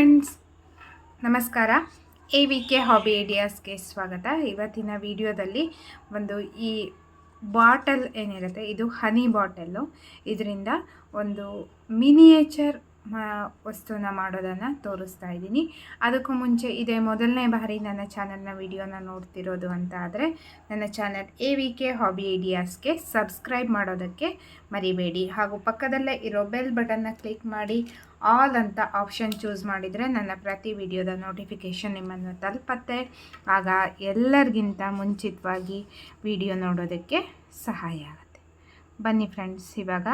ನಮಸ್ಕಾರ. A V K hobby ಐಡಿಯಾಸ್ಗೆ ಸ್ವಾಗತ. ಇವತ್ತಿನ ವಿಡಿಯೋದಲ್ಲಿ ಒಂದು ಈ ಬಾಟಲ್ ಏನಿರುತ್ತೆ, ಇದು ಹನಿ ಬಾಟಲ್ಲು. ಇದರಿಂದ ಒಂದು ಮಿನಿಯೇಚರ್ ವಸ್ತುನ ಮಾಡೋದನ್ನು ತೋರಿಸ್ತಾ ಇದ್ದೀನಿ. ಅದಕ್ಕೂ ಮುಂಚೆ ಇದೇ ಮೊದಲನೇ ಬಾರಿ ನನ್ನ ಚಾನಲ್ನ ವಿಡಿಯೋನ ನೋಡ್ತಿರೋದು ಅಂತ ಆದರೆ, ನನ್ನ channel A V K hobby ಐಡಿಯಾಸ್ಗೆ subscribe ಮಾಡೋದಕ್ಕೆ ಮರಿಬೇಡಿ. ಹಾಗೂ ಪಕ್ಕದಲ್ಲೇ ಇರೋ ಬೆಲ್ ಬಟನ್ನ ಕ್ಲಿಕ್ ಮಾಡಿ ಆಲ್ ಅಂತ ಆಪ್ಷನ್ ಚೂಸ್ ಮಾಡಿದರೆ ನನ್ನ ಪ್ರತಿ ವಿಡಿಯೋದ ನೋಟಿಫಿಕೇಷನ್ ನಿಮ್ಮನ್ನು ತಲುಪತ್ತೆ. ಆಗ ಎಲ್ಲರಿಗಿಂತ ಮುಂಚಿತವಾಗಿ ವಿಡಿಯೋ ನೋಡೋದಕ್ಕೆ ಸಹಾಯ ಆಗುತ್ತೆ. ಬನ್ನಿ ಫ್ರೆಂಡ್ಸ್, ಇವಾಗ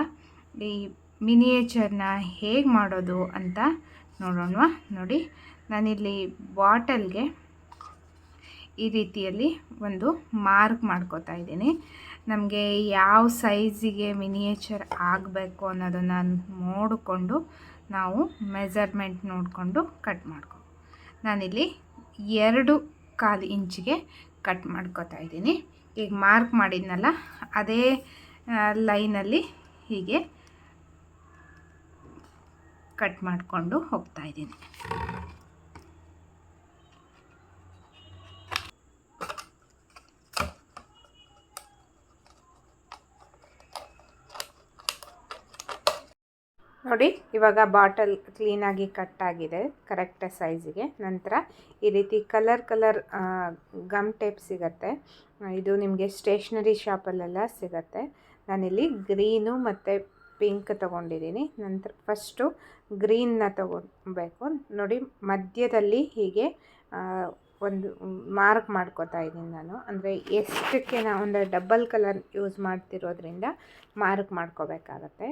ಈ ಮಿನಿಯೇಚರ್ನ ಹೇಗೆ ಮಾಡೋದು ಅಂತ ನೋಡೋಣ ನೋಡಿ, ನಾನಿಲ್ಲಿ ಬಾಟಲ್ಗೆ ಈ ರೀತಿಯಲ್ಲಿ ಒಂದು ಮಾರ್ಕ್ ಮಾಡ್ಕೋತಾ ಇದ್ದೀನಿ. ನಮಗೆ ಯಾವ ಸೈಜಿಗೆ ಮಿನಿಯೇಚರ್ ಆಗಬೇಕು ಅನ್ನೋದನ್ನು ನೋಡಿಕೊಂಡು ನಾವು ಮೆಜರ್ಮೆಂಟ್ ನೋಡಿಕೊಂಡು ಕಟ್ ಮಾಡ್ಕೊ. ನಾನಿಲ್ಲಿ ಎರಡು ಕಾಲು ಇಂಚಿಗೆ ಕಟ್ ಮಾಡ್ಕೋತಾ ಇದ್ದೀನಿ. ಈಗ ಮಾರ್ಕ್ ಮಾಡಿದ್ನಲ್ಲ, ಅದೇ ಲೈನಲ್ಲಿ ಹೀಗೆ ಕಟ್ ಮಾಡಿಕೊಂಡು ಹೋಗ್ತಾ ಇದ್ದೀನಿ. ನೋಡಿ, ಇವಾಗ ಬಾಟಲ್ ಕ್ಲೀನಾಗಿ ಕಟ್ ಆಗಿದೆ ಕರೆಕ್ಟ್ ಸೈಜಿಗೆ ನಂತರ ಈ ರೀತಿ ಕಲರ್ ಕಲರ್ ಗಮ್ ಟೇಪ್ ಸಿಗತ್ತೆ. ಇದು ನಿಮಗೆ ಸ್ಟೇಷ್ನರಿ ಶಾಪಲ್ಲೆಲ್ಲ ಸಿಗತ್ತೆ. ನಾನಿಲ್ಲಿ ಗ್ರೀನು ಮತ್ತು ಪಿಂಕ್ ತೊಗೊಂಡಿದ್ದೀನಿ. ನಂತರ ಫಸ್ಟು ಗ್ರೀನ್ನ ತೊಗೊಬೇಕು. ನೋಡಿ, ಮಧ್ಯದಲ್ಲಿ ಹೀಗೆ ಒಂದು ಮಾರ್ಕ್ ಮಾಡ್ಕೋತಾ ಇದ್ದೀನಿ ನಾನು. ಅಂದರೆ ಎಷ್ಟಕ್ಕೆ ನಾವು ಅಂದರೆ ಡಬಲ್ ಕಲರ್ ಯೂಸ್ ಮಾಡ್ತಿರೋದ್ರಿಂದ ಮಾರ್ಕ್ ಮಾಡ್ಕೋಬೇಕಾಗತ್ತೆ.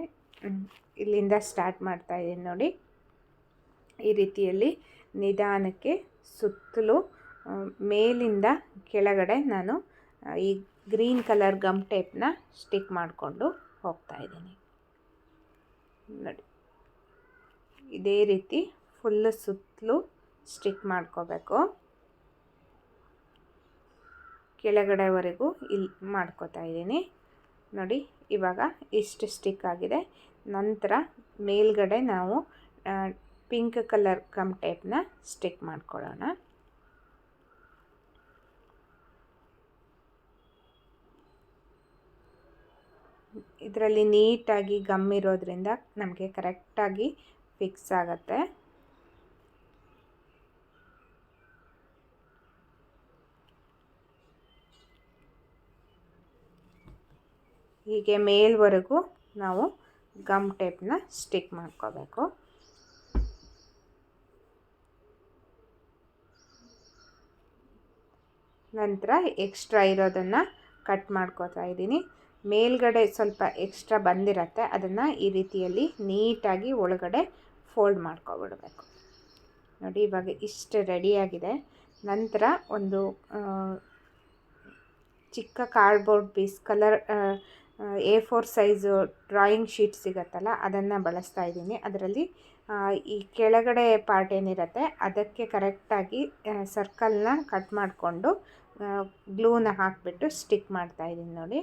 ಇಲ್ಲಿಂದ ಸ್ಟಾರ್ಟ್ ಮಾಡ್ತಾ ಇದ್ದೀನಿ ನೋಡಿ. ಈ ರೀತಿಯಲ್ಲಿ ನಿಧಾನಕ್ಕೆ ಸುತ್ತಲೂ ಮೇಲಿಂದ ಕೆಳಗಡೆ ನಾನು ಈ ಗ್ರೀನ್ ಕಲರ್ ಗಮ್ ಟೇಪ್ನ ಸ್ಟಿಕ್ ಮಾಡಿಕೊಂಡು ಹೋಗ್ತಾ ಇದ್ದೀನಿ. ನೋಡಿ. ಇದೇ ರೀತಿ ಫುಲ್ಲು ಸುತ್ತಲೂ ಸ್ಟಿಕ್ ಮಾಡ್ಕೋಬೇಕು. ಕೆಳಗಡೆವರೆಗೂ ಇಲ್ಲಿ ಮಾಡ್ಕೋತಾ ಇದ್ದೀನಿ. ನೋಡಿ, ಇವಾಗ ಇಷ್ಟು ಸ್ಟಿಕ್ ಆಗಿದೆ. ನಂತರ ಮೇಲ್ಗಡೆ ನಾವು ಪಿಂಕ್ ಕಲರ್ ಗಮ್ ಟೇಪ್ನ ಸ್ಟಿಕ್ ಮಾಡ್ಕೊಳ್ಳೋಣ. ಇದರಲ್ಲಿ ನೀಟಾಗಿ ಗಮ್ ಇರೋದ್ರಿಂದ ನಮಗೆ ಕರೆಕ್ಟಾಗಿ ಫಿಕ್ಸ್ ಆಗುತ್ತೆ. ಹೀಗೆ ಮೇಲ್ವರೆಗೂ ನಾವು ಗಮ್ ಟೇಪ್ನ ಸ್ಟಿಕ್ ಮಾಡ್ಕೋಬೇಕು. ನಂತರ ಎಕ್ಸ್ಟ್ರಾ ಇರೋದನ್ನು ಕಟ್ ಮಾಡ್ಕೋತಾ ಇದ್ದೀನಿ. ಮೇಲ್ಗಡೆ ಸ್ವಲ್ಪ ಎಕ್ಸ್ಟ್ರಾ ಬಂದಿರತ್ತೆ, ಅದನ್ನು ಈ ರೀತಿಯಲ್ಲಿ ನೀಟಾಗಿ ಒಳಗಡೆ ಫೋಲ್ಡ್ ಮಾಡ್ಕೊಬಿಡಬೇಕು. ನೋಡಿ, ಇವಾಗ ಇಷ್ಟು ರೆಡಿಯಾಗಿದೆ ನಂತರ ಒಂದು ಚಿಕ್ಕ cardboard piece colour A four size drawing sheet ಸಿಗುತ್ತಲ್ಲ, ಅದನ್ನು ಬಳಸ್ತಾ ಇದ್ದೀನಿ. ಅದರಲ್ಲಿ ಈ ಕೆಳಗಡೆ ಪಾರ್ಟ್ ಏನಿರುತ್ತೆ, ಅದಕ್ಕೆ ಕರೆಕ್ಟಾಗಿ ಸರ್ಕಲ್ನ ಕಟ್ ಮಾಡಿಕೊಂಡು ಗ್ಲೂನ ಹಾಕಿಬಿಟ್ಟು ಸ್ಟಿಕ್ ಮಾಡ್ತಾ ಇದ್ದೀನಿ ನೋಡಿ.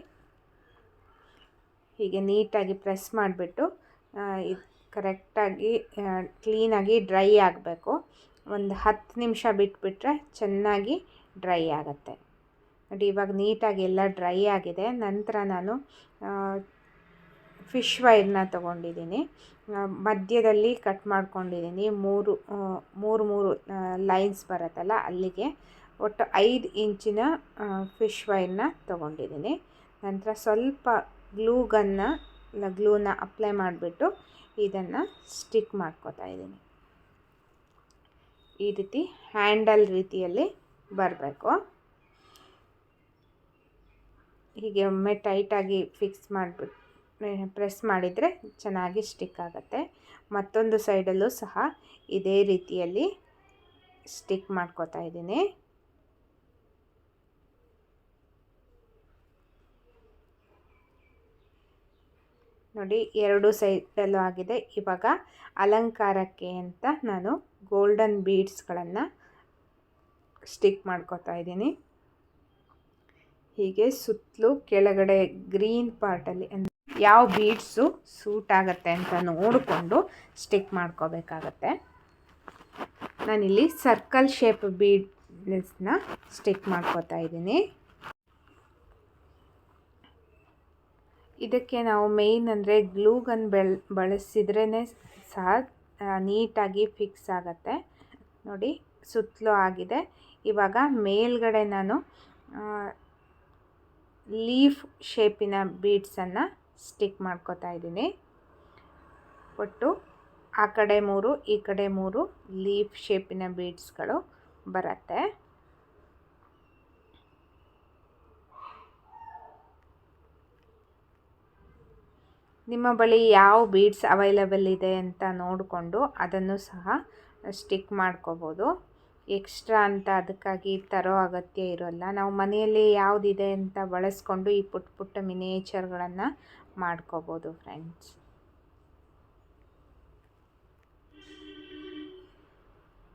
ಹೀಗೆ ನೀಟಾಗಿ ಪ್ರೆಸ್ ಮಾಡಿಬಿಟ್ಟು ಇದು ಕರೆಕ್ಟಾಗಿ ಕ್ಲೀನಾಗಿ ಡ್ರೈ ಆಗಬೇಕು. ಒಂದು ಹತ್ತು ನಿಮಿಷ ಬಿಟ್ಬಿಟ್ರೆ ಚೆನ್ನಾಗಿ ಡ್ರೈ ಆಗುತ್ತೆ. ನೋಡಿ, ಇವಾಗ ನೀಟಾಗಿ ಎಲ್ಲ ಡ್ರೈ ಆಗಿದೆ. ನಂತರ ನಾನು ಫಿಶ್ ವೈರ್ನ ತೊಗೊಂಡಿದ್ದೀನಿ. ಮಧ್ಯದಲ್ಲಿ ಕಟ್ ಮಾಡ್ಕೊಂಡಿದ್ದೀನಿ. ಮೂರು ಮೂರು ಮೂರು ಲೈನ್ಸ್ ಬರುತ್ತಲ್ಲ, ಅಲ್ಲಿಗೆ. ಒಟ್ಟು ಐದು ಇಂಚಿನ ಫಿಶ್ ವೈರ್ನ ತೊಗೊಂಡಿದ್ದೀನಿ. ನಂತರ ಸ್ವಲ್ಪ ಗ್ಲೂ ಗನ್ನ ಗ್ಲೂನ ಅಪ್ಲೈ ಮಾಡಿಬಿಟ್ಟು ಇದನ್ನು ಸ್ಟಿಕ್ ಮಾಡ್ಕೋತಾ ಇದ್ದೀನಿ. ಈ ರೀತಿ ಹ್ಯಾಂಡಲ್ ರೀತಿಯಲ್ಲಿ ಬರಬೇಕು. ಹೀಗೆ ಒಮ್ಮೆ ಟೈಟಾಗಿ ಫಿಕ್ಸ್ ಮಾಡಿಬಿಟ್ಟು ಪ್ರೆಸ್ ಮಾಡಿದರೆ ಚೆನ್ನಾಗಿ ಸ್ಟಿಕ್ ಆಗುತ್ತೆ. ಮತ್ತೊಂದು ಸೈಡಲ್ಲೂ ಸಹ ಇದೇ ರೀತಿಯಲ್ಲಿ ಸ್ಟಿಕ್ ಮಾಡ್ಕೋತಾ ಇದ್ದೀನಿ. ನೋಡಿ, ಎರಡು ಸೈಡಲ್ಲೂ ಆಗಿದೆ. ಇವಾಗ ಅಲಂಕಾರಕ್ಕೆ ಅಂತ ನಾನು ಗೋಲ್ಡನ್ ಬೀಡ್ಸ್ಗಳನ್ನು ಸ್ಟಿಕ್ ಮಾಡ್ಕೋತಾ ಇದ್ದೀನಿ. ಹೀಗೆ ಸುತ್ತಲೂ ಕೆಳಗಡೆ ಗ್ರೀನ್ ಪಾರ್ಟಲ್ಲಿ ಯಾವ ಬೀಡ್ಸು ಸೂಟ್ ಆಗುತ್ತೆ ಅಂತ ನೋಡಿಕೊಂಡು ಸ್ಟಿಕ್ ಮಾಡ್ಕೋಬೇಕಾಗತ್ತೆ. ನಾನಿಲ್ಲಿ ಸರ್ಕಲ್ ಶೇಪ್ ಬೀಡ್ಸ್ನ ಸ್ಟಿಕ್ ಮಾಡ್ಕೋತಾ ಇದ್ದೀನಿ. ಇದಕ್ಕೆ ನಾವು ಮೇಯ್ನ್ ಅಂದರೆ ಗ್ಲೂಗನ್ ಬೆಳ್ ಬಳಸಿದ್ರೇ ಸಹ ನೀಟಾಗಿ ಫಿಕ್ಸ್ ಆಗುತ್ತೆ. ನೋಡಿ, ಸುತ್ತಲೂ ಆಗಿದೆ. ಇವಾಗ ಮೇಲ್ಗಡೆ ನಾನು ಲೀಫ್ ಶೇಪಿನ ಬೀಡ್ಸನ್ನು ಸ್ಟಿಕ್ ಮಾಡ್ಕೋತಾ ಇದ್ದೀನಿ. ಒಟ್ಟು ಆ ಕಡೆ ಮೂರು, ಈ ಕಡೆ ಮೂರು ಲೀಫ್ ಶೇಪಿನ ಬೀಡ್ಸ್ಗಳು ಬರುತ್ತೆ. ನಿಮ್ಮ ಬಳಿ ಯಾವ ಬೀಡ್ಸ್ ಅವೈಲಬಲ್ ಇದೆ ಅಂತ ನೋಡಿಕೊಂಡು ಅದನ್ನು ಸಹ ಸ್ಟಿಕ್ ಮಾಡ್ಕೋಬೋದು. ಎಕ್ಸ್ಟ್ರಾ ಅಂತ ಅದಕ್ಕಾಗಿ ತರೋ ಅಗತ್ಯ ಇರೋಲ್ಲ. ನಾವು ಮನೆಯಲ್ಲಿ ಯಾವುದಿದೆ ಅಂತ ಬಳಸ್ಕೊಂಡು ಈ ಪುಟ್ಟ ಪುಟ್ಟ ಮಿನಿಯೇಚರ್ಗಳನ್ನು ಮಾಡ್ಕೋಬೋದು ಫ್ರೆಂಡ್ಸ್.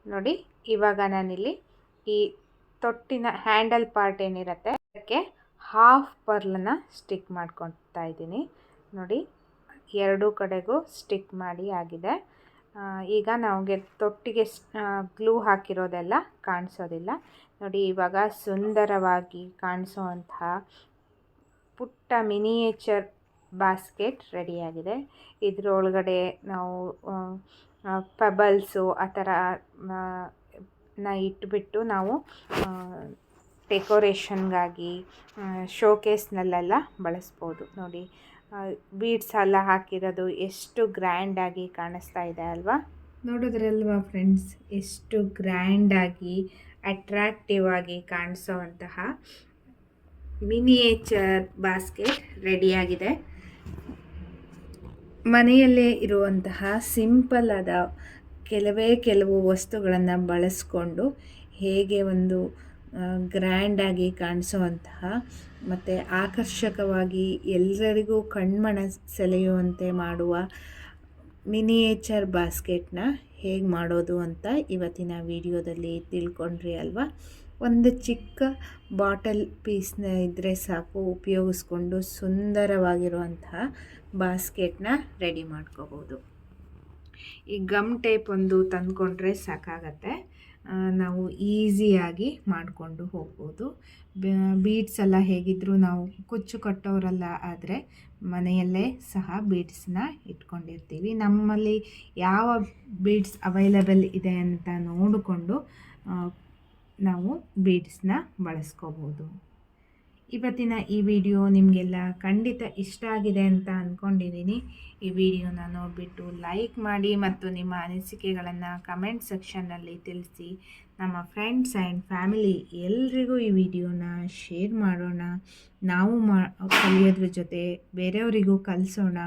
ನೋಡಿ, ಇವಾಗ ನಾನಿಲ್ಲಿ ಈ ತೊಟ್ಟಿನ ಹ್ಯಾಂಡಲ್ ಪಾರ್ಟ್ ಏನಿರುತ್ತೆ, ಅದಕ್ಕೆ ಹಾಫ್ ಪರ್ಲನ್ನ ಸ್ಟಿಕ್ ಮಾಡ್ಕೊತಾ ಇದ್ದೀನಿ. ನೋಡಿ, ಎರಡೂ ಕಡೆಗೂ ಸ್ಟಿಕ್ ಮಾಡಿ ಆಗಿದೆ. ಈಗ ನಮಗೆ ತೊಟ್ಟಿಗೆ ಗ್ಲೂ ಹಾಕಿರೋದೆಲ್ಲ ಕಾಣಿಸೋದಿಲ್ಲ. ನೋಡಿ, ಇವಾಗ ಸುಂದರವಾಗಿ ಕಾಣಿಸೋವಂತಹ ಪುಟ್ಟ ಮಿನಿಯೇಚರ್ ಬಾಸ್ಕೆಟ್ ರೆಡಿಯಾಗಿದೆ. ಇದರೊಳಗಡೆ ನಾವು ಪಬಲ್ಸು ಆ ಥರ ನ ಇಟ್ಬಿಟ್ಟು ನಾವು ಡೆಕೋರೇಷನ್ಗಾಗಿ ಶೋಕೇಸ್ನಲ್ಲೆಲ್ಲ ಬಳಸ್ಬೋದು. ನೋಡಿ ಬೀಡ್ಸ್ ಎಲ್ಲ ಹಾಕಿರೋದು ಎಷ್ಟು ಗ್ರ್ಯಾಂಡಾಗಿ ಕಾಣಿಸ್ತಾ ಇದೆ ಅಲ್ವಾ? ನೋಡಿದ್ರಲ್ವಾ ಫ್ರೆಂಡ್ಸ್ ಎಷ್ಟು ಗ್ರ್ಯಾಂಡಾಗಿ ಅಟ್ರಾಕ್ಟಿವ್ ಆಗಿ ಕಾಣಿಸೋವಂತಹ ಮಿನಿಯೇಚರ್ ಬಾಸ್ಕೆಟ್ ರೆಡಿಯಾಗಿದೆ ಮನೆಯಲ್ಲೇ ಇರುವಂತಹ ಸಿಂಪಲ್ ಆದ ಕೆಲವೇ ಕೆಲವು ವಸ್ತುಗಳನ್ನು ಬಳಸ್ಕೊಂಡು ಹೇಗೆ ಒಂದು ಗ್ರ್ಯಾಂಡಾಗಿ ಕಾಣಿಸುವಂತಹ ಮತ್ತು ಆಕರ್ಷಕವಾಗಿ ಎಲ್ಲರಿಗೂ ಕಣ್ಮಣ ಸೆಳೆಯುವಂತೆ ಮಾಡುವ ಮಿನಿಯೇಚರ್ ಬಾಸ್ಕೆಟ್ನ ಹೇಗೆ ಮಾಡೋದು ಅಂತ ಇವತ್ತಿನ ವಿಡಿಯೋದಲ್ಲಿ ತಿಳ್ಕೊಂಡ್ರಿ ಅಲ್ವಾ? ಒಂದು ಚಿಕ್ಕ ಬಾಟಲ್ ಪೀಸ್ನ ಇದ್ದರೆ ಸಾಕು, ಉಪಯೋಗಿಸ್ಕೊಂಡು ಸುಂದರವಾಗಿರುವಂತಹ ಬಾಸ್ಕೆಟ್ನ ರೆಡಿ ಮಾಡ್ಕೋಬೋದು. ಈ ಗಮ್ ಟೇಪ್ ಒಂದು ತಂದ್ಕೊಂಡ್ರೆ ಸಾಕಾಗತ್ತೆ. ನಾವು ಈಸಿಯಾಗಿ ಮಾಡಿಕೊಂಡು ಹೋಗ್ಬೋದು. ಬೀಡ್ಸ್ ಎಲ್ಲ ಹೇಗಿದ್ದರೂ ನಾವು ಕುಚ್ಚು ಕಟ್ಟೋರೆಲ್ಲ ಆದರೆ ಮನೆಯಲ್ಲೇ ಸಹ ಬೀಡ್ಸ್ನ ಇಟ್ಕೊಂಡಿರ್ತೀವಿ. ನಮ್ಮಲ್ಲಿ ಯಾವ ಬೀಡ್ಸ್ ಅವೈಲಬಲ್ ಇದೆ ಅಂತ ನೋಡಿಕೊಂಡು ನಾವು ಬೀಡ್ಸ್ನ ಬಳಸ್ಕೋಬೋದು. ಇವತ್ತಿನ ಈ ವಿಡಿಯೋ ನಿಮಗೆಲ್ಲ ಖಂಡಿತ ಇಷ್ಟ ಆಗಿದೆ ಅಂತ ಅಂದ್ಕೊಂಡಿದ್ದೀನಿ ಈ ವಿಡಿಯೋನ ನೋಡಿಬಿಟ್ಟು ಲೈಕ್ ಮಾಡಿ ಮತ್ತು ನಿಮ್ಮ ಅನಿಸಿಕೆಗಳನ್ನು ಕಮೆಂಟ್ ಸೆಕ್ಷನ್ನಲ್ಲಿ ತಿಳಿಸಿ. ನಮ್ಮ ಫ್ರೆಂಡ್ಸ್ ಆ್ಯಂಡ್ ಫ್ಯಾಮಿಲಿ ಎಲ್ರಿಗೂ ಈ ವಿಡಿಯೋನ ಶೇರ್ ಮಾಡೋಣ. ನಾವು ಮಾ, ಕಲಿಯೋದ್ರ ಜೊತೆ ಬೇರೆಯವರಿಗೂ ಕಲಿಸೋಣ.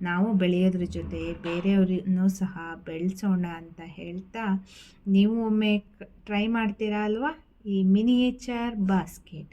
ನಾವು ಬೆಳೆಯೋದ್ರ ಜೊತೆ ಬೇರೆಯವ್ರನ್ನೂ ಸಹ ಬೆಳೆಸೋಣ ಅಂತ ಹೇಳ್ತಾ ನೀವು ಒಮ್ಮೆ ಟ್ರೈ ಮಾಡ್ತೀರಾ ಅಲ್ವಾ? ಈ ಮಿನಿಯೇಚರ್ ಬಾಸ್ಕೆಟ್